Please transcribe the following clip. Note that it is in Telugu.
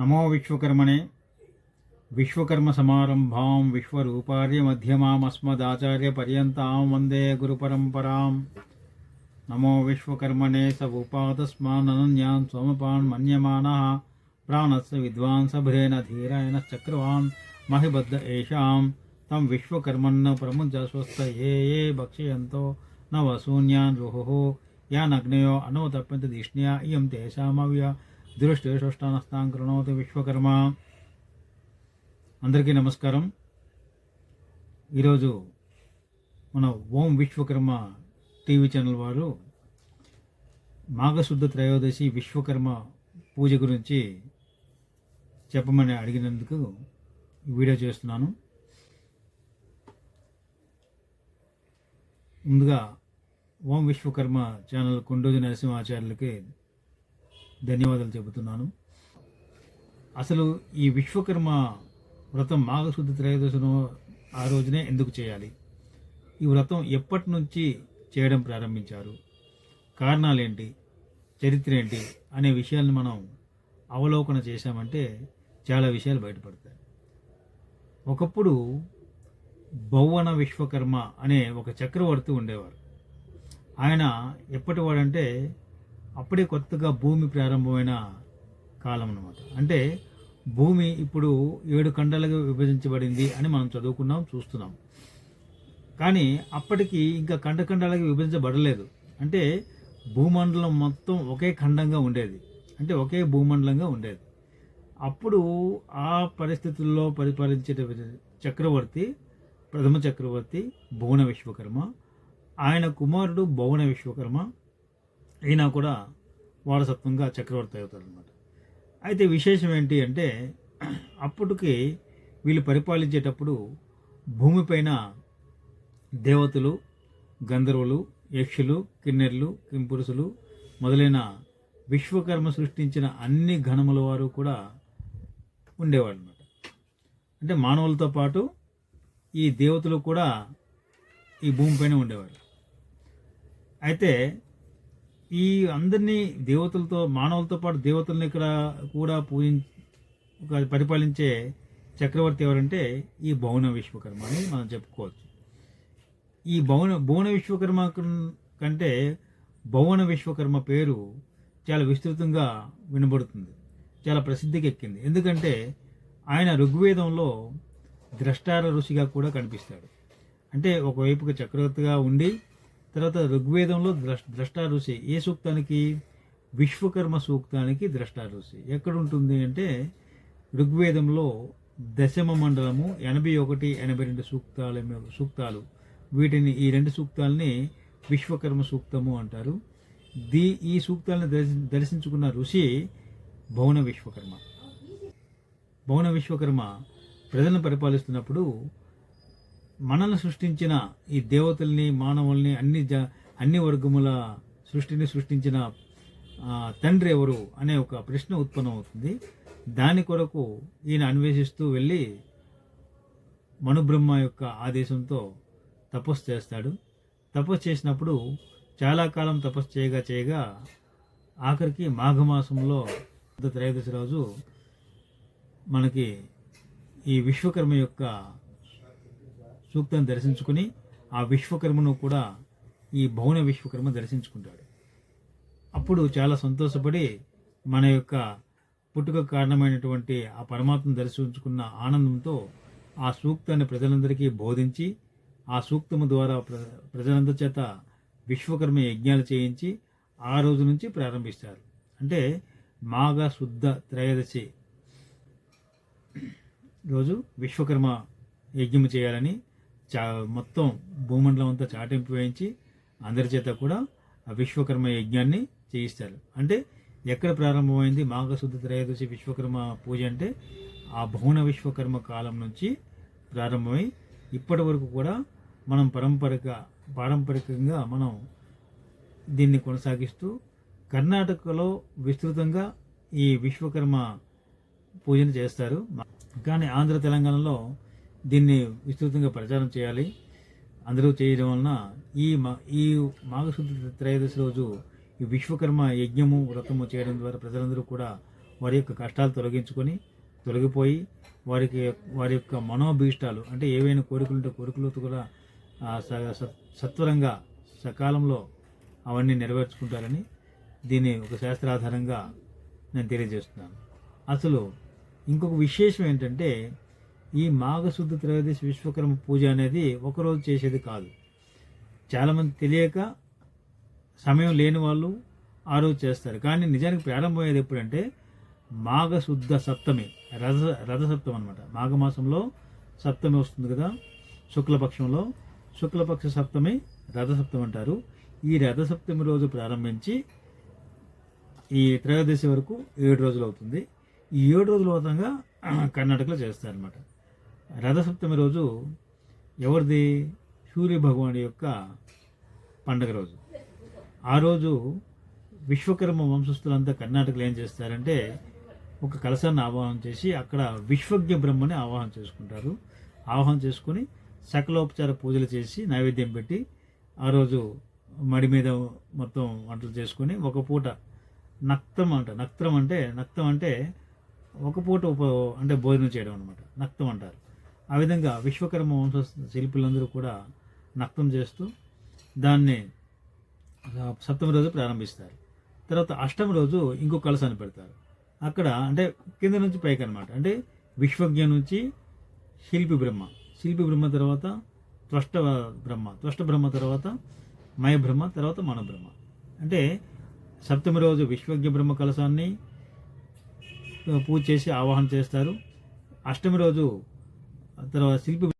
नमो विश्वकर्मणे। विश्व मध्यमास्मदाचार्यपर्यता वंदे गुरुपरम्परां नमो विश्वकर्मणे स उपादस्माननन्यां सोमपान्, मन्यमानः। प्राणस्य विद्वांसभेन धीरायन चक्रवान्, महिबद्ध एषां तं विश्वकर्मन्न प्रमुञ्च स्वस्थ ये ये भक्षयन्तो। न वसून्यान् रुहुः। यानग्नयो अनोतप्यन्त धिष्ण्या इयं तेषामव्य। అనోతప్యంత కృణోతి విశ్వకర్మ. అందరికీ నమస్కారం. ఈరోజు మన ఓం విశ్వకర్మ టీవీ ఛానల్ వారు మాఘశుద్ధ త్రయోదశి విశ్వకర్మ పూజ గురించి చెప్పమని అడిగినందుకు వీడియో చేస్తున్నాను. ముందుగా ఓం విశ్వకర్మ ఛానల్ కొండోజు నరసింహాచార్యులకి ధన్యవాదాలు చెబుతున్నాను. అసలు ఈ విశ్వకర్మ వ్రతం మాఘశుద్ధ త్రయోదశను ఆ రోజునే ఎందుకు చేయాలి? ఈ వ్రతం ఎప్పటి నుంచి చేయడం ప్రారంభించారు? కారణాలేంటి? చరిత్ర ఏంటి అనే విషయాలను మనం అవలోకన చేశామంటే చాలా విషయాలు బయటపడతాయి. ఒకప్పుడు భౌవన విశ్వకర్మ అనే ఒక చక్రవర్తి ఉండేవారు. ఆయన ఎప్పటివాడంటే అప్పుడే కొత్తగా భూమి ప్రారంభమైన కాలం అన్నమాట అంటే భూమి ఇప్పుడు ఏడు ఖండాలుగా విభజించబడింది అని మనం చదువుకున్నాం చూస్తున్నాం. కానీ అప్పటికి ఇంకా ఖండ ఖండాలుగా విభజించబడలేదు. అంటే భూమండలం మొత్తం ఒకే ఖండంగా ఉండేది. అంటే ఒకే భూమండలంగా ఉండేది. అప్పుడు ఆ పరిస్థితుల్లో పరిపాలించే చక్రవర్తి ప్రథమ చక్రవర్తి భువన విశ్వకర్మ ఆయన కుమారుడు భువన విశ్వకర్మ అయినా కూడా వారసత్వంగా చక్రవర్తి అవుతారు అనమాట అయితే విశేషం ఏంటి అంటే అప్పటికి వీళ్ళు పరిపాలించేటప్పుడు భూమిపైన దేవతలు గంధర్వులు యక్షులు కిన్నెర్లు కింపురుషులు మొదలైన విశ్వకర్మ సృష్టించిన అన్ని గణముల వారు కూడా ఉండేవాళ్ళు అనమాట అంటే మానవులతో పాటు ఈ దేవతలు కూడా ఈ భూమిపైన ఉండేవారు అయితే ఈ అందరినీ దేవతలతో మానవులతో పాటు దేవతల్ని ఇక్కడ కూడా పూజ పరిపాలించే చక్రవర్తి ఎవరంటే ఈ భౌన విశ్వకర్మ అని మనం చెప్పుకోవచ్చు. ఈ భౌన భువన విశ్వకర్మ కంటే భువన విశ్వకర్మ పేరు చాలా విస్తృతంగా వినబడుతుంది. చాలా ప్రసిద్ధికి ఎక్కింది. ఎందుకంటే ఆయన ఋగ్వేదంలో ద్రష్టార ఋషిగా కూడా కనిపిస్తాడు. అంటే ఒకవైపుగా చక్రవర్తిగా ఉండి తర్వాత ఋగ్వేదంలో ద్రష్ ద్రష్టా ఋషి ఏ సూక్తానికి? విశ్వకర్మ సూక్తానికి ద్రష్టా ఋషి ఎక్కడ ఉంటుంది అంటే ఋగ్వేదంలో దశమ మండలము ఎనభై ఒకటి ఎనభై రెండు సూక్తాల సూక్తాలు. వీటిని ఈ రెండు సూక్తాలని విశ్వకర్మ సూక్తము అంటారు. దీ ఈ సూక్తాలను దర్శి దర్శించుకున్న ఋషి భవన విశ్వకర్మ. భవన విశ్వకర్మ ప్రజలను పరిపాలిస్తున్నప్పుడు మనల్ని సృష్టించిన ఈ దేవతల్ని మానవుల్ని అన్ని జ అన్ని వర్గముల సృష్టిని సృష్టించిన తండ్రి ఎవరు అనే ఒక ప్రశ్న ఉత్పన్నం అవుతుంది దాని కొరకు ఈయన అన్వేషిస్తూ వెళ్ళి మనుబ్రహ్మ యొక్క ఆదేశంతో తపస్సు చేస్తాడు. తపస్సు చేసినప్పుడు చాలా కాలం తపస్సు చేయగా చేయగా ఆఖరికి మాఘమాసంలో త్రయోదశి రోజు మనకి ఈ విశ్వకర్మ యొక్క సూక్తాన్ని దర్శించుకుని ఆ విశ్వకర్మను కూడా ఈ భౌన విశ్వకర్మ దర్శించుకుంటాడు. అప్పుడు చాలా సంతోషపడి మన యొక్క పుట్టుక కారణమైనటువంటి ఆ పరమాత్మను దర్శించుకున్న ఆనందంతో ఆ సూక్తాన్ని ప్రజలందరికీ బోధించి ఆ సూక్తము ద్వారా ప్ర ప్రజలందరి చేత విశ్వకర్మ యజ్ఞాలు చేయించి ఆ రోజు నుంచి ప్రారంభిస్తారు. అంటే మాఘ శుద్ధ త్రయోదశి రోజు విశ్వకర్మ యజ్ఞం చేయాలని చా మొత్తం భూమండలం అంతా చాటింపు వేయించి అందరి చేత కూడా ఆ విశ్వకర్మ యజ్ఞాన్ని చేయిస్తారు. అంటే ఎక్కడ ప్రారంభమైంది? మాఘశుద్ధ త్రయోదశి విశ్వకర్మ పూజ అంటే ఆ భువన విశ్వకర్మ కాలం నుంచి ప్రారంభమై ఇప్పటి వరకు కూడా మనం పరంపరక పారంపరికంగా మనం దీన్ని కొనసాగిస్తూ కర్ణాటకలో విస్తృతంగా ఈ విశ్వకర్మ పూజను చేస్తారు. కానీ ఆంధ్ర తెలంగాణలో దీన్ని విస్తృతంగా ప్రచారం చేయాలి. అందరూ చేయడం వలన ఈ మా ఈ మాఘశుద్ధ త్రయోదశి రోజు ఈ విశ్వకర్మ యజ్ఞము వ్రతము చేయడం ద్వారా ప్రజలందరూ కూడా వారి యొక్క కష్టాలు తొలగించుకొని తొలగిపోయి వారికి వారి యొక్క మనోభీష్టాలు అంటే ఏవైనా కోరికలు ఉంటే కోరికలతో కూడా స- సత్వరంగా సకాలంలో అవన్నీ నెరవేర్చుకుంటారని దీన్ని ఒక శాస్త్రాధారంగా నేను తెలియజేస్తున్నాను. అసలు ఇంకొక విశేషం ఏంటంటే ఈ మాఘశుద్ధ త్రయోదశి విశ్వకర్మ పూజ అనేది ఒకరోజు చేసేది కాదు. చాలామంది తెలియక సమయం లేని వాళ్ళు ఆ రోజు చేస్తారు. కానీ నిజానికి ప్రారంభమయ్యేది ఎప్పుడంటే మాఘశుద్ధ సప్తమి రథ రథసప్తమి అనమాట మాఘమాసంలో సప్తమి వస్తుంది కదా శుక్లపక్షంలో. శుక్లపక్ష సప్తమి రథసప్తమి అంటారు. ఈ రథసప్తమి రోజు ప్రారంభించి ఈ త్రయోదశి వరకు ఏడు రోజులు అవుతుంది. ఈ ఏడు రోజుల మొత్తంగా కర్ణాటకలో చేస్తారనమాట రథసప్తమి రోజు ఎవరిది? సూర్య భగవానుడి యొక్క పండగ రోజు. ఆ రోజు విశ్వకర్మ వంశస్థులంతా కర్ణాటకలో ఏం చేస్తారంటే ఒక కలశాన్ని ఆవాహన చేసి అక్కడ విశ్వజ్ఞ బ్రహ్మని ఆవాహన చేసుకుంటారు. ఆవాహన చేసుకుని సకలోపచార పూజలు చేసి నైవేద్యం పెట్టి ఆ రోజు మడి మీద మొత్తం వంటలు చేసుకొని ఒక పూట నక్తం అంట. నక్తం అంటే నక్తం అంటే ఒక పూట ఉప అంటే భోజనం చేయడం అనమాట నక్తం అంటారు. ఆ విధంగా విశ్వకర్మ వంశ శిల్పులందరూ కూడా నక్తం చేస్తూ దాన్ని సప్తమి రోజు ప్రారంభిస్తారు. తర్వాత అష్టమి రోజు ఇంకో కలసాన్ని పెడతారు. అక్కడ అంటే కింద నుంచి పైకి అనమాట అంటే విశ్వజ్ఞ నుంచి శిల్పి బ్రహ్మ. శిల్పి బ్రహ్మ తర్వాత త్వష్ట బ్రహ్మ. త్వష్ట బ్రహ్మ తర్వాత మయ బ్రహ్మ తర్వాత మన బ్రహ్మ. అంటే సప్తమి రోజు విశ్వజ్ఞ బ్రహ్మ కలశాన్ని పూజ చేసి ఆవాహన చేస్తారు. అష్టమి రోజు తర్వాత శిల్పి